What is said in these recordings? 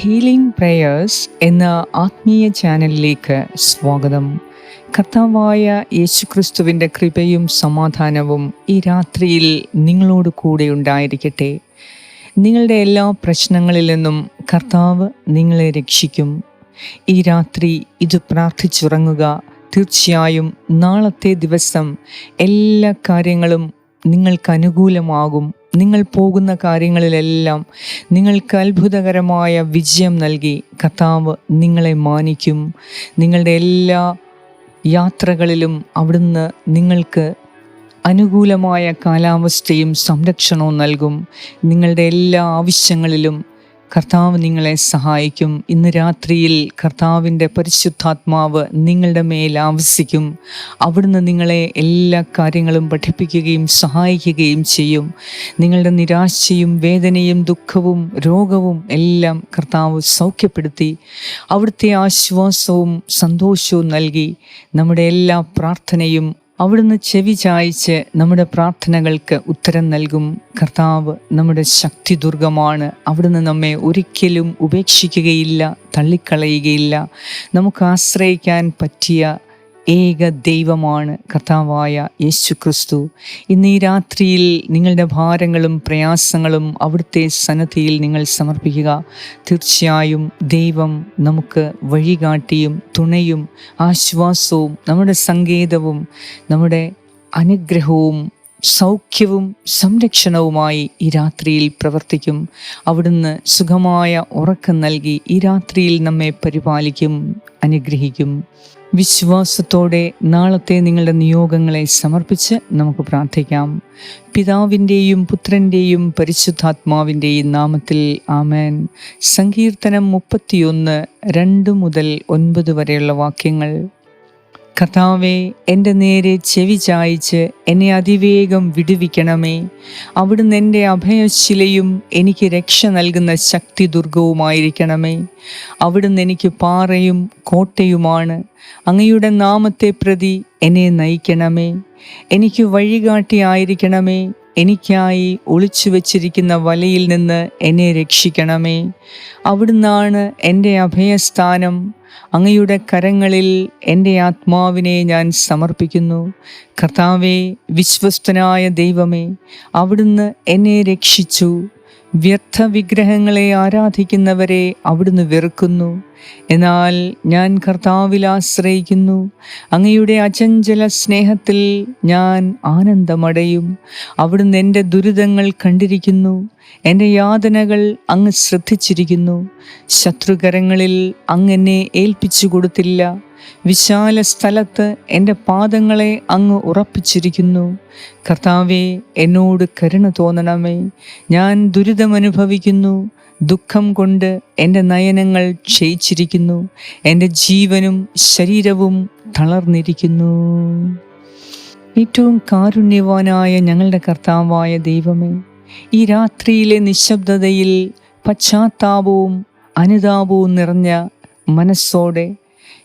Healing prayers എന്ന ആത്മീയ ചാനലിലേക്ക് സ്വാഗതം. കർത്താവായ യേശുക്രിസ്തുവിന്റെ കൃപയും സമാധാനവും ഈ രാത്രിയിൽ നിങ്ങളോട് കൂടെ ഉണ്ടായിരിക്കട്ടെ. നിങ്ങളുടെ എല്ലാ പ്രശ്നങ്ങളിൽ നിന്നും കർത്താവ് നിങ്ങളെ രക്ഷിക്കും. ഈ രാത്രി ഇത് പ്രാർത്ഥിച്ചുറങ്ങുക. തീർച്ചയായും നാളത്തെ ദിവസം എല്ലാ കാര്യങ്ങളും നിങ്ങൾക്ക് അനുകൂലമാകും. നിങ്ങൾ പോകുന്ന കാര്യങ്ങളിലെല്ലാം നിങ്ങൾക്ക് അത്ഭുതകരമായ വിജയം നൽകി. കർത്താവ് നിങ്ങളെ മാനിക്കും. നിങ്ങളുടെ എല്ലാ യാത്രകളിലും അവിടുന്ന് നിങ്ങൾക്ക് അനുകൂലമായ കാലാവസ്ഥയും സംരക്ഷണവും നൽകും. നിങ്ങളുടെ എല്ലാ ആവശ്യങ്ങളിലും കർത്താവ് നിങ്ങളെ സഹായിക്കും. ഇന്ന് രാത്രിയിൽ കർത്താവിന്റെ പരിശുദ്ധാത്മാവ് നിങ്ങളുടെ മേൽ ആവസിക്കും. അവിടുന്ന് നിങ്ങളെ എല്ലാ കാര്യങ്ങളും പഠിപ്പിക്കുകയും സഹായിക്കുകയും ചെയ്യും. നിങ്ങളുടെ നിരാശയും വേദനയും ദുഃഖവും രോഗവും എല്ലാം കർത്താവ് സൗഖ്യപ്പെടുത്തി. അവിടുത്തെ ആശ്വാസവും സന്തോഷവും നൽകി. നമ്മുടെ എല്ലാ പ്രാർത്ഥനയും അവിടുന്ന് ചെവി ചായ്ച്ച് നമ്മുടെ പ്രാർത്ഥനകൾക്ക് ഉത്തരം നൽകും. കർത്താവ് നമ്മുടെ ശക്തി ദുർഗമാണ്. അവിടുന്ന് നമ്മെ ഒരിക്കലും ഉപേക്ഷിക്കുകയില്ല തള്ളിക്കളയുകയില്ല. നമുക്ക് ആശ്രയിക്കാൻ പറ്റിയ ഏക ദൈവമാണ് കർത്താവായ യേശു ക്രിസ്തു ഇന്ന് ഈ രാത്രിയിൽ നിങ്ങളുടെ ഭാരങ്ങളും പ്രയാസങ്ങളും അവിടുത്തെ സന്നദ്ധിയിൽ നിങ്ങൾ സമർപ്പിക്കുക. തീർച്ചയായും ദൈവം നമുക്ക് വഴികാട്ടിയും തുണയും ആശ്വാസവും നമ്മുടെ സങ്കേതവും നമ്മുടെ അനുഗ്രഹവും സൗഖ്യവും സംരക്ഷണവുമായി ഈ രാത്രിയിൽ പ്രവർത്തിക്കും. അവിടുന്ന് സുഖമായ ഉറക്കം നൽകി ഈ രാത്രിയിൽ നമ്മെ പരിപാലിക്കും. അനുഗ്രഹിക്കും. വിശ്വാസത്തോടെ നാളത്തെ നിങ്ങളുടെ നിയോഗങ്ങളെ സമർപ്പിച്ച് നമുക്ക് പ്രാർത്ഥിക്കാം. പിതാവിന്റെയും പുത്രന്റെയും പരിശുദ്ധാത്മാവിന്റെയും നാമത്തിൽ ആമേൻ. സങ്കീർത്തനം മുപ്പത്തിയൊന്ന് രണ്ട് മുതൽ ഒൻപത് വരെയുള്ള വാക്യങ്ങൾ. കർത്താവെ എന്റെ നേരെ ചെവി ചായ്ച്ച് എന്നെ അതിവേഗം വിടുവിക്കണമേ. അവിടുന്ന് എന്റെ അഭയശിലയും എനിക്ക് രക്ഷ നൽകുന്ന ശക്തി ദുർഗവുമായിരിക്കണമേ അവിടുന്ന് എനിക്ക് പാറയും കോട്ടയുമാണ്. അങ്ങയുടെ നാമത്തെ പ്രതി എന്നെ നയിക്കണമേ. എനിക്ക് വഴികാട്ടിയായിരിക്കണമേ. എനിക്കായി ഒളിച്ചു വച്ചിരിക്കുന്ന വലയിൽ നിന്ന് എന്നെ രക്ഷിക്കണമേ. അവിടുന്നാണ് എന്റെ അഭയസ്ഥാനം. അങ്ങയുടെ കരങ്ങളിൽ എന്റെ ആത്മാവിനെ ഞാൻ സമർപ്പിക്കുന്നു. കർത്താവെ വിശ്വസ്തനായ ദൈവമേ അവിടുന്ന് എന്നെ രക്ഷിച്ചു. വ്യർത്ഥ വിഗ്രഹങ്ങളെ ആരാധിക്കുന്നവരെ അവിടുന്ന് വെറുക്കുന്നു. എന്നാൽ ഞാൻ കർത്താവിൽ ആശ്രയിക്കുന്നു. അങ്ങയുടെ അചഞ്ചല സ്നേഹത്തിൽ ഞാൻ ആനന്ദമടയും. അവിടുന്ന് എന്റെ ദുരിതങ്ങൾ കണ്ടിരിക്കുന്നു. എന്റെ യാതനകൾ അങ്ങ് ശ്രദ്ധിച്ചിരിക്കുന്നു. ശത്രുകരങ്ങളിൽ അങ്ങ് എന്നെ ഏൽപ്പിച്ചു കൊടുത്തില്ല. വിശാല സ്ഥലത്ത് എന്റെ പാദങ്ങളെ അങ്ങ് ഉറപ്പിച്ചിരിക്കുന്നു. കർത്താവെ എന്നോട് കരുണ തോന്നണമേ. ഞാൻ ദുരിതമനുഭവിക്കുന്നു. ദുഃഖം കൊണ്ട് എന്റെ നയനങ്ങൾ ക്ഷയിച്ചിരിക്കുന്നു. എന്റെ ജീവനും ശരീരവും തളർന്നിരിക്കുന്നു. ഏറ്റവും കാരുണ്യവാനായ ഞങ്ങളുടെ കർത്താവായ ദൈവമേ ഈ രാത്രിയിലെ നിശബ്ദതയിൽ പശ്ചാത്താപവും അനുതാപവും നിറഞ്ഞ മനസ്സോടെ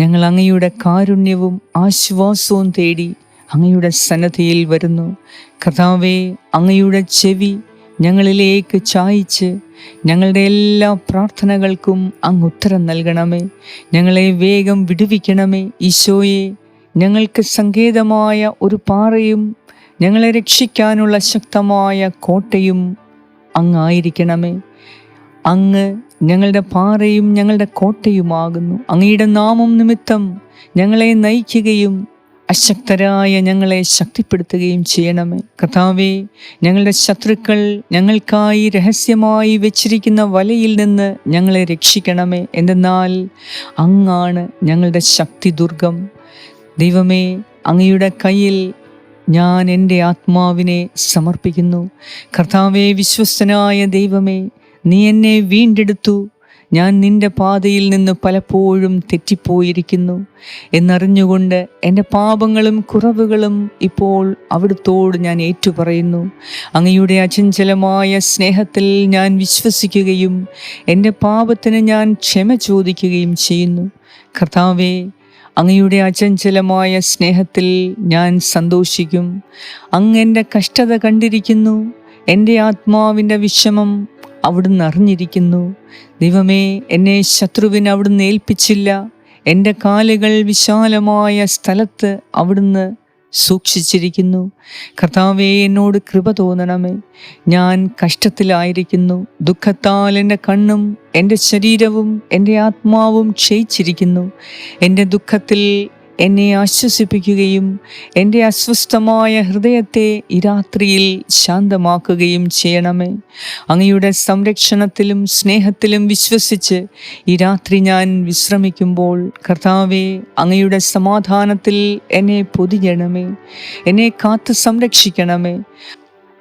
ഞങ്ങൾ അങ്ങയുടെ കാരുണ്യവും ആശ്വാസവും തേടി അങ്ങയുടെ സന്നദ്ധയിൽ വരുന്നു. കഥാവേ അങ്ങയുടെ ചെവി ഞങ്ങളിലേക്ക് ചായിച്ച് ഞങ്ങളുടെ എല്ലാ പ്രാർത്ഥനകൾക്കും അങ്ങ് ഉത്തരം നൽകണമേ. ഞങ്ങളെ വേഗം വിടുവിക്കണമേ ഈശോയെ. ഞങ്ങൾക്ക് സങ്കേതമായ ഒരു പാറയും ഞങ്ങളെ രക്ഷിക്കാനുള്ള ശക്തമായ കോട്ടയും അങ്ങായിരിക്കണമേ അങ്ങ് ഞങ്ങളുടെ പാറയും ഞങ്ങളുടെ കോട്ടയുമാകുന്നു. അങ്ങയുടെ നാമം നിമിത്തം ഞങ്ങളെ നയിക്കുകയും അശക്തരായ ഞങ്ങളെ ശക്തിപ്പെടുത്തുകയും ചെയ്യണമേ. കഥാവേ ഞങ്ങളുടെ ശത്രുക്കൾ ഞങ്ങൾക്കായി രഹസ്യമായി വെച്ചിരിക്കുന്ന വലയിൽ നിന്ന് ഞങ്ങളെ രക്ഷിക്കണമേ. എന്തെന്നാൽ അങ്ങാണ് ഞങ്ങളുടെ ശക്തി ദുർഗം. ദൈവമേ അങ്ങയുടെ കയ്യിൽ ഞാൻ എന്റെ ആത്മാവിനെ സമർപ്പിക്കുന്നു. കർത്താവെ വിശ്വസ്തനായ ദൈവമേ നീ എന്നെ വീണ്ടെടുത്തു. ഞാൻ നിന്റെ പാതയിൽ നിന്ന് പലപ്പോഴും തെറ്റിപ്പോയിരിക്കുന്നു. എന്നറിഞ്ഞുകൊണ്ട് എന്റെ പാപങ്ങളും കുറവുകളും ഇപ്പോൾ അവിടുത്തോട് ഞാൻ ഏറ്റുപറയുന്നു. അങ്ങയുടെ അചഞ്ചലമായ സ്നേഹത്തിൽ ഞാൻ വിശ്വസിക്കുകയും എന്റെ പാപത്തിന് ഞാൻ ക്ഷമ ചോദിക്കുകയും ചെയ്യുന്നു. കർത്താവേ അങ്ങയുടെ അചഞ്ചലമായ സ്നേഹത്തിൽ ഞാൻ സന്തോഷിക്കും. അങ്ങ് എന്റെ കഷ്ടത കണ്ടിരിക്കുന്നു. എന്റെ ആത്മാവിന്റെ വിഷമം അവിടുന്ന് അറിഞ്ഞിരിക്കുന്നു. ദൈവമേ എന്നെ ശത്രുവിന് അവിടുന്ന് ഏൽപ്പിച്ചില്ല. എന്റെ കാലുകൾ വിശാലമായ സ്ഥലത്ത് അവിടുന്ന് സൂക്ഷിച്ചിരിക്കുന്നു. കർത്താവേ എന്നോട് കൃപ തോന്നണമേ. ഞാൻ കഷ്ടത്തിലായിരിക്കുന്നു. ദുഃഖത്താൽ എന്റെ കണ്ണും എന്റെ ശരീരവും എന്റെ ആത്മാവും ക്ഷയിച്ചിരിക്കുന്നു. എന്റെ ദുഃഖത്തിൽ എന്നെ ആശ്വസിപ്പിക്കുകയും എന്റെ അസ്വസ്ഥമായ ഹൃദയത്തെ ഈ രാത്രിയിൽ ശാന്തമാക്കുകയും ചെയ്യണമേ. അങ്ങയുടെ സംരക്ഷണത്തിലും സ്നേഹത്തിലും വിശ്വസിച്ച് ഈ രാത്രി ഞാൻ വിശ്രമിക്കുമ്പോൾ കർത്താവെ അങ്ങയുടെ സമാധാനത്തിൽ എന്നെ പൊതിയണമേ എന്നെ കാത്ത് സംരക്ഷിക്കണമേ.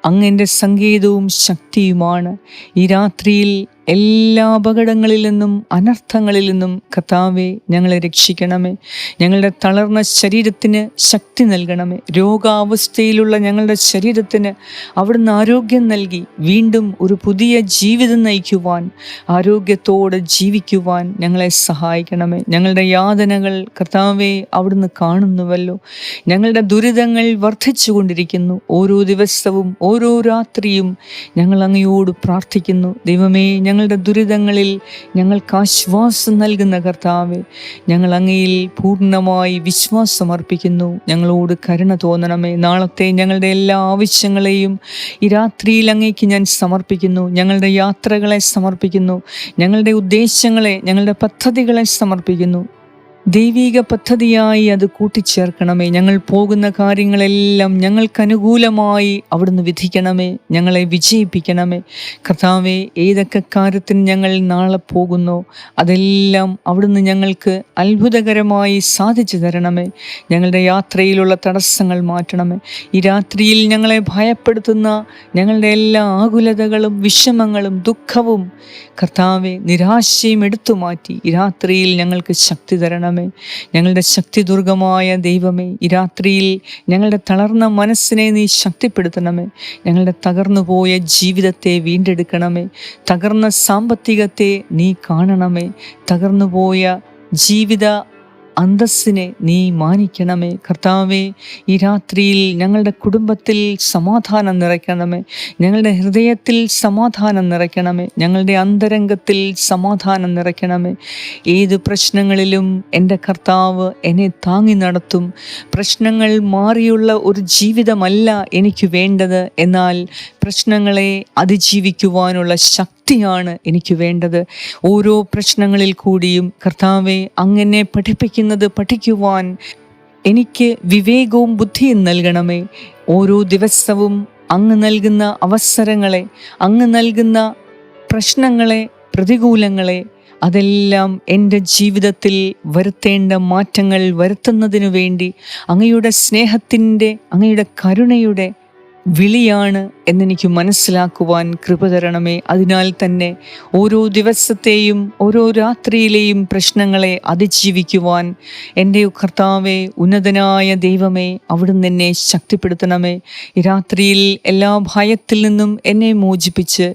അങ്ങന്റെ സംഗീതവും ശക്തിയുമാണ്. ഈ രാത്രിയിൽ എല്ലാ അപകടങ്ങളിൽ നിന്നും അനർത്ഥങ്ങളിൽ നിന്നും കഥാവെ ഞങ്ങളെ രക്ഷിക്കണമേ. ഞങ്ങളുടെ തളർന്ന ശരീരത്തിന് ശക്തി നൽകണമേ. രോഗാവസ്ഥയിലുള്ള ഞങ്ങളുടെ ശരീരത്തിന് അവിടുന്ന് ആരോഗ്യം നൽകി വീണ്ടും ഒരു പുതിയ ജീവിതം നയിക്കുവാൻ ആരോഗ്യത്തോടെ ജീവിക്കുവാൻ ഞങ്ങളെ സഹായിക്കണമേ. ഞങ്ങളുടെ യാതനകൾ കർത്താവെ അവിടുന്ന് കാണുന്നുവല്ലോ. ഞങ്ങളുടെ ദുരിതങ്ങൾ വർദ്ധിച്ചു കൊണ്ടിരിക്കുന്നു ഓരോ ദിവസവും ഓരോ രാത്രിയും ഞങ്ങൾ അങ്ങയോട് പ്രാർത്ഥിക്കുന്നു. ദൈവമേ ഞങ്ങളുടെ ദുരിതങ്ങളിൽ ഞങ്ങൾക്ക് ആശ്വാസം നൽകുന്ന കർത്താവ് ഞങ്ങൾ അങ്ങയിൽ പൂർണമായി വിശ്വാസം അർപ്പിക്കുന്നു. ഞങ്ങളോട് കരുണ തോന്നണമേ. നാളത്തെ ഞങ്ങളുടെ എല്ലാ ആവശ്യങ്ങളെയും ഈ രാത്രിയിൽ അങ്ങേക്ക് ഞാൻ സമർപ്പിക്കുന്നു. ഞങ്ങളുടെ യാത്രകളെ സമർപ്പിക്കുന്നു. ഞങ്ങളുടെ ഉദ്ദേശങ്ങളെ ഞങ്ങളുടെ പദ്ധതികളെ സമർപ്പിക്കുന്നു. ദൈവിക പദ്ധതിയായി അത് കൂട്ടിച്ചേർക്കണമേ. ഞങ്ങൾ പോകുന്ന കാര്യങ്ങളെല്ലാം ഞങ്ങൾക്ക് അനുകൂലമായി അവിടുന്ന് വിധിക്കണമേ. ഞങ്ങളെ വിജയിപ്പിക്കണമേ. കർത്താവെ ഏതൊക്കെ കാര്യത്തിന് ഞങ്ങൾ നാളെ പോകുന്നു അതെല്ലാം അവിടുന്ന് ഞങ്ങൾക്ക് അത്ഭുതകരമായി സാധിച്ചു തരണമേ. ഞങ്ങളുടെ യാത്രയിലുള്ള തടസ്സങ്ങൾ മാറ്റണമേ. ഈ രാത്രിയിൽ ഞങ്ങളെ ഭയപ്പെടുത്തുന്ന ഞങ്ങളുടെ എല്ലാ ആകുലതകളും വിഷമങ്ങളും ദുഃഖവും കർത്താവെ നിരാശയും എടുത്തു മാറ്റി ഈ രാത്രിയിൽ ഞങ്ങൾക്ക് ശക്തി തരണമേ. ഞങ്ങളുടെ ശക്തി ദുർഗമായ ദൈവമേ ഈ രാത്രിയിൽ ഞങ്ങളുടെ തളർന്ന മനസ്സിനെ നീ ശക്തിപ്പെടുത്തണമേ. ഞങ്ങളുടെ തകർന്നുപോയ ജീവിതത്തെ വീണ്ടെടുക്കണമേ. തകർന്ന സാമ്പത്തികത്തെ നീ കാണണമേ. തകർന്നുപോയ ജീവിത അന്തസ്സിനെ നീ മാനിക്കണമേ. കർത്താവേ ഈ രാത്രിയിൽ ഞങ്ങളുടെ കുടുംബത്തിൽ സമാധാനം നിറയ്ക്കണമേ. ഞങ്ങളുടെ ഹൃദയത്തിൽ സമാധാനം നിറയ്ക്കണമേ. ഞങ്ങളുടെ അന്തരംഗത്തിൽ സമാധാനം നിറയ്ക്കണമേ. ഏത് പ്രശ്നങ്ങളിലും എന്റെ കർത്താവ് എന്നെ താങ്ങി നടത്തും. പ്രശ്നങ്ങൾ മാറിയുള്ള ഒരു ജീവിതമല്ല എനിക്ക് വേണ്ടത്. എന്നാൽ പ്രശ്നങ്ങളെ അതിജീവിക്കുവാനുള്ള ശക്തിയാണ് എനിക്ക് വേണ്ടത്. ഓരോ പ്രശ്നങ്ങളിൽ കൂടിയും കർത്താവെ അങ്ങനെ പഠിപ്പിക്കുന്നത് പഠിക്കുവാൻ എനിക്ക് വിവേകവും ബുദ്ധിയും നൽകണമേ. ഓരോ ദിവസവും അങ്ങ് നൽകുന്ന അവസരങ്ങളെ അങ്ങ് നൽകുന്ന പ്രശ്നങ്ങളെ പ്രതികൂലങ്ങളെ അതെല്ലാം എന്റെ ജീവിതത്തിൽ വരുത്തേണ്ട മാറ്റങ്ങൾ വരുത്തുന്നതിനു വേണ്ടി അങ്ങയുടെ സ്നേഹത്തിന്റെ അങ്ങയുടെ കരുണയുടെ വിളിയാണ് എന്നെനിക്ക് മനസ്സിലാക്കുവാൻ കൃപ തരണമേ. അതിനാൽ തന്നെ ഓരോ ദിവസത്തെയും ഓരോ രാത്രിയിലെയും പ്രശ്നങ്ങളെ അതിജീവിക്കുവാൻ എന്റെ കർത്താവെ ഉന്നതനായ ദൈവമേ അവിടുന്ന് എന്നെ ശക്തിപ്പെടുത്തണമേ. രാത്രിയിൽ എല്ലാ ഭയത്തിൽ നിന്നും എന്നെ മോചിപ്പിച്ച്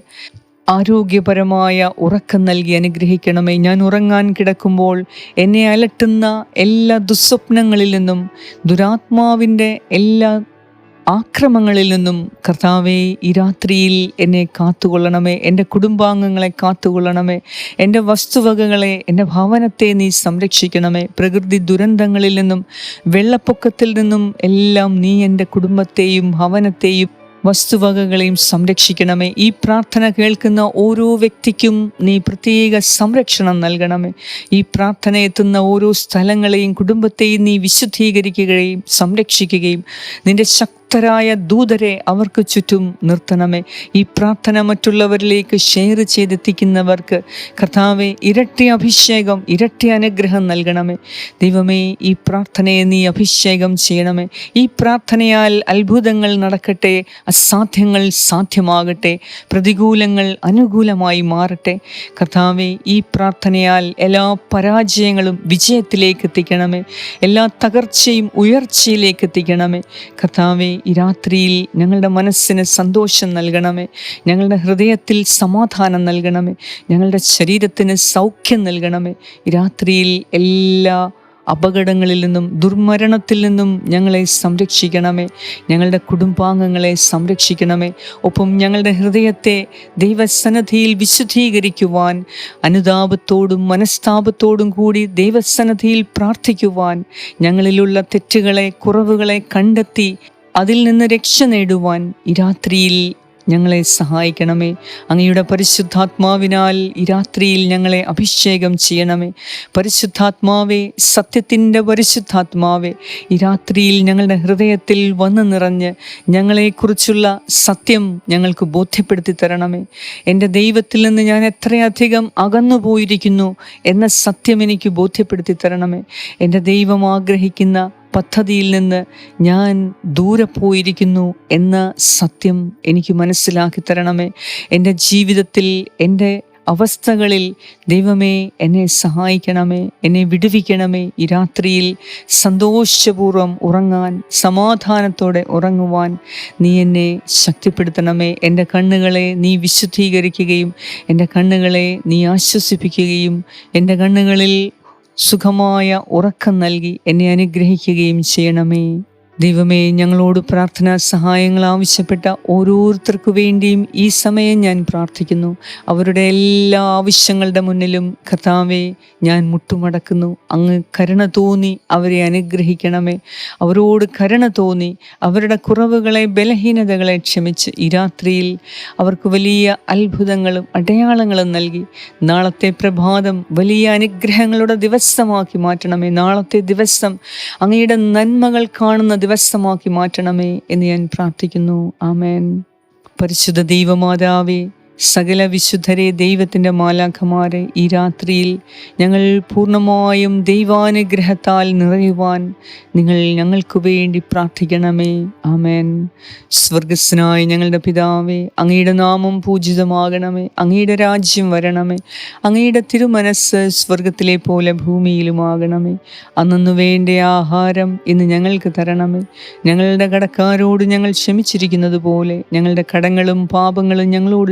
ആരോഗ്യപരമായ ഉറക്കം നൽകി അനുഗ്രഹിക്കണമേ. ഞാൻ ഉറങ്ങാൻ കിടക്കുമ്പോൾ എന്നെ അലട്ടുന്ന എല്ലാ ദുസ്വപ്നങ്ങളിൽ നിന്നും ദുരാത്മാവിന്റെ എല്ലാ ആക്രമങ്ങളിൽ നിന്നും കർത്താവെ ഈ രാത്രിയിൽ എന്നെ കാത്തുകൊള്ളണമേ. എന്റെ കുടുംബാംഗങ്ങളെ കാത്തുകൊള്ളണമേ. എന്റെ വസ്തുവകകളെ എന്റെ ഭവനത്തെ നീ സംരക്ഷിക്കണമേ. പ്രകൃതി ദുരന്തങ്ങളിൽ നിന്നും വെള്ളപ്പൊക്കത്തിൽ നിന്നും എല്ലാം നീ എന്റെ കുടുംബത്തെയും ഭവനത്തെയും വസ്തുവകകളെയും സംരക്ഷിക്കണമേ. ഈ പ്രാർത്ഥന കേൾക്കുന്ന ഓരോ വ്യക്തിക്കും നീ പ്രത്യേക സംരക്ഷണം നൽകണമേ. ഈ പ്രാർത്ഥന എത്തുന്ന ഓരോ സ്ഥലങ്ങളെയും കുടുംബത്തെയും നീ വിശുദ്ധീകരിക്കുകയും സംരക്ഷിക്കുകയും നിന്റെ ശക്തരായ ദൂതരെ അവർക്ക് ചുറ്റും നിർത്തണമേ. ഈ പ്രാർത്ഥന മറ്റുള്ളവരിലേക്ക് ഷെയർ ചെയ്തെത്തിക്കുന്നവർക്ക് കർത്താവെ ഇരട്ടി അഭിഷേകം ഇരട്ടി അനുഗ്രഹം നൽകണമേ. ദൈവമേ ഈ പ്രാർത്ഥനയെ നീ അഭിഷേകം ചെയ്യണമേ. ഈ പ്രാർത്ഥനയാൽ അത്ഭുതങ്ങൾ നടക്കട്ടെ അസാധ്യങ്ങൾ സാധ്യമാകട്ടെ പ്രതികൂലങ്ങൾ അനുകൂലമായി മാറട്ടെ. കർത്താവെ ഈ പ്രാർത്ഥനയാൽ എല്ലാ പരാജയങ്ങളും വിജയത്തിലേക്ക് എത്തിക്കണമേ. എല്ലാ തകർച്ചയും ഉയർച്ചയിലേക്ക് എത്തിക്കണമേ. കർത്താവെ ഈ രാത്രിയിൽ ഞങ്ങളുടെ മനസ്സിന് സന്തോഷം നൽകണമേ. ഞങ്ങളുടെ ഹൃദയത്തിൽ സമാധാനം നൽകണമേ. ഞങ്ങളുടെ ശരീരത്തിന് സൗഖ്യം നൽകണമേ. ഈ രാത്രിയിൽ എല്ലാ അപകടങ്ങളിൽ നിന്നും ദുർമരണത്തിൽ നിന്നും ഞങ്ങളെ സംരക്ഷിക്കണമേ. ഞങ്ങളുടെ കുടുംബാംഗങ്ങളെ സംരക്ഷിക്കണമേ. ഒപ്പം ഞങ്ങളുടെ ഹൃദയത്തെ ദൈവസന്നദ്ധിയിൽ വിശുദ്ധീകരിക്കുവാൻ അനുതാപത്തോടും മനസ്താപത്തോടും കൂടി ദൈവസന്നദ്ധിയിൽ പ്രാർത്ഥിക്കുവാൻ ഞങ്ങളിലുള്ള തെറ്റുകളെ കുറവുകളെ കണ്ടെത്തി അതിൽ നിന്ന് രക്ഷ നേടുവാൻ ഈ രാത്രിയിൽ ഞങ്ങളെ സഹായിക്കണമേ. അങ്ങയുടെ പരിശുദ്ധാത്മാവിനാൽ ഈ രാത്രിയിൽ ഞങ്ങളെ അഭിഷേകം ചെയ്യണമേ. പരിശുദ്ധാത്മാവേ സത്യത്തിന്റെ പരിശുദ്ധാത്മാവേ ഈ രാത്രിയിൽ ഞങ്ങളുടെ ഹൃദയത്തിൽ വന്നു നിറഞ്ഞ് ഞങ്ങളെക്കുറിച്ചുള്ള സത്യം ഞങ്ങൾക്ക് ബോധ്യപ്പെടുത്തി തരണമേ. എന്റെ ദൈവത്തിൽ നിന്ന് ഞാൻ എത്രയധികം അകന്നു പോയിരിക്കുന്നു എന്ന സത്യം എനിക്ക് ബോധ്യപ്പെടുത്തി തരണമേ. എന്റെ ദൈവം ആഗ്രഹിക്കുന്ന പദ്ധതിയിൽ നിന്ന് ഞാൻ ദൂരെ പോയിരിക്കുന്നു എന്ന സത്യം എനിക്ക് മനസ്സിലാക്കി തരണമേ. എന്റെ ജീവിതത്തിൽ എന്റെ അവസ്ഥകളിൽ ദൈവമേ എന്നെ സഹായിക്കണമേ എന്നെ വിടുവിക്കണമേ. ഈ രാത്രിയിൽ സന്തോഷപൂർവം ഉറങ്ങാൻ സമാധാനത്തോടെ ഉറങ്ങുവാൻ നീ എന്നെ ശക്തിപ്പെടുത്തണമേ. എന്റെ കണ്ണുകളെ നീ വിശുദ്ധീകരിക്കുകയും എന്റെ കണ്ണുകളെ നീ ആശ്വസിപ്പിക്കുകയും എന്റെ കണ്ണുകളിൽ സുഖമായ ഉറക്കം നൽകി എന്നെ അനുഗ്രഹിക്കുകയും ചെയ്യണമേ. ദൈവമേ ഞങ്ങളോട് പ്രാർത്ഥനാ സഹായങ്ങൾ ആവശ്യപ്പെട്ട ഓരോരുത്തർക്കു വേണ്ടിയും ഈ സമയം ഞാൻ പ്രാർത്ഥിക്കുന്നു. അവരുടെ എല്ലാ ആവശ്യങ്ങളുടെ മുന്നിലും കർത്താവെ ഞാൻ മുട്ടുമടക്കുന്നു. അങ്ങ് കരുണ തോന്നി അവരെ അനുഗ്രഹിക്കണമേ. അവരോട് കരുണ തോന്നി അവരുടെ കുറവുകളെ ബലഹീനതകളെ ക്ഷമിച്ച് ഈ രാത്രിയിൽ അവർക്ക് വലിയ അത്ഭുതങ്ങളും അടയാളങ്ങളും നൽകി. നാളത്തെ പ്രഭാതം വലിയ അനുഗ്രഹങ്ങളുടെ ദിവസമാക്കി മാറ്റണമേ. നാളത്തെ ദിവസം അങ്ങയുടെ നന്മകൾ കാണുന്ന ദിവസമാക്കി മാറ്റണമേ എന്ന് ഞാൻ പ്രാർത്ഥിക്കുന്നു. ആമേൻ. പരിശുദ്ധ ദൈവമാതാവേ സകല വിശുദ്ധരെ ദൈവത്തിന്റെ മാലാഖമാരെ ഈ രാത്രിയിൽ ഞങ്ങൾ പൂർണമായും ദൈവാനുഗ്രഹത്താൽ നിറയുവാൻ നിങ്ങൾ ഞങ്ങൾക്ക് വേണ്ടി പ്രാർത്ഥിക്കണമേ. ആമേൻ. സ്വർഗസ്നായ ഞങ്ങളുടെ പിതാവേ അങ്ങയുടെ നാമം പൂജിതമാകണമേ. അങ്ങയുടെ രാജ്യം വരണമേ. അങ്ങയുടെ തിരുമനസ് സ്വർഗത്തിലെ പോലെ ഭൂമിയിലുമാകണമേ. അന്നു വേണ്ട ആഹാരം ഇന്ന് ഞങ്ങൾക്ക് തരണമേ. ഞങ്ങളുടെ കടക്കാരോട് ഞങ്ങൾ ക്ഷമിച്ചിരിക്കുന്നത് പോലെ ഞങ്ങളുടെ കടങ്ങളും പാപങ്ങളും ഞങ്ങളോട്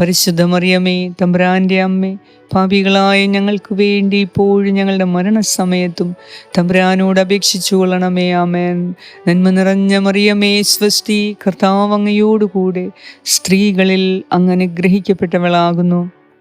പരിശുദ്ധ മറിയമേ തമ്പ്രാന്റെ അമ്മേ പാപികളായ ഞങ്ങൾക്ക് വേണ്ടി ഇപ്പോഴും ഞങ്ങളുടെ മരണസമയത്തും തമ്പ്രാനോട് അപേക്ഷിച്ചു കൊള്ളണമേ ആമേൻ. നന്മ നിറഞ്ഞ മറിയമേ സ്വസ്തി കർത്താവ് അങ്ങയോടുകൂടെ സ്ത്രീകളിൽ അങ്ങനെ അനുഗ്രഹിക്കപ്പെട്ടവളാകുന്നു.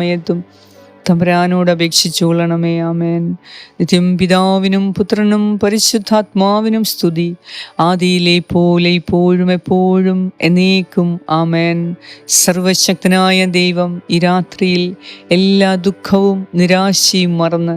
സമയത്തും തമ്പരാനോട് അപേക്ഷിച്ചു കൊള്ളണമേ ആമേൻ. നിത്യം പിതാവിനും പുത്രനും പരിശുദ്ധാത്മാവിനും സ്തുതി. ആദിയിലെ പോലെ ഇപ്പോഴും എപ്പോഴും എന്നേക്കും ആമേൻ. സർവശക്തനായ ദൈവം ഈ രാത്രിയിൽ എല്ലാ ദുഃഖവും നിരാശയും മറന്ന്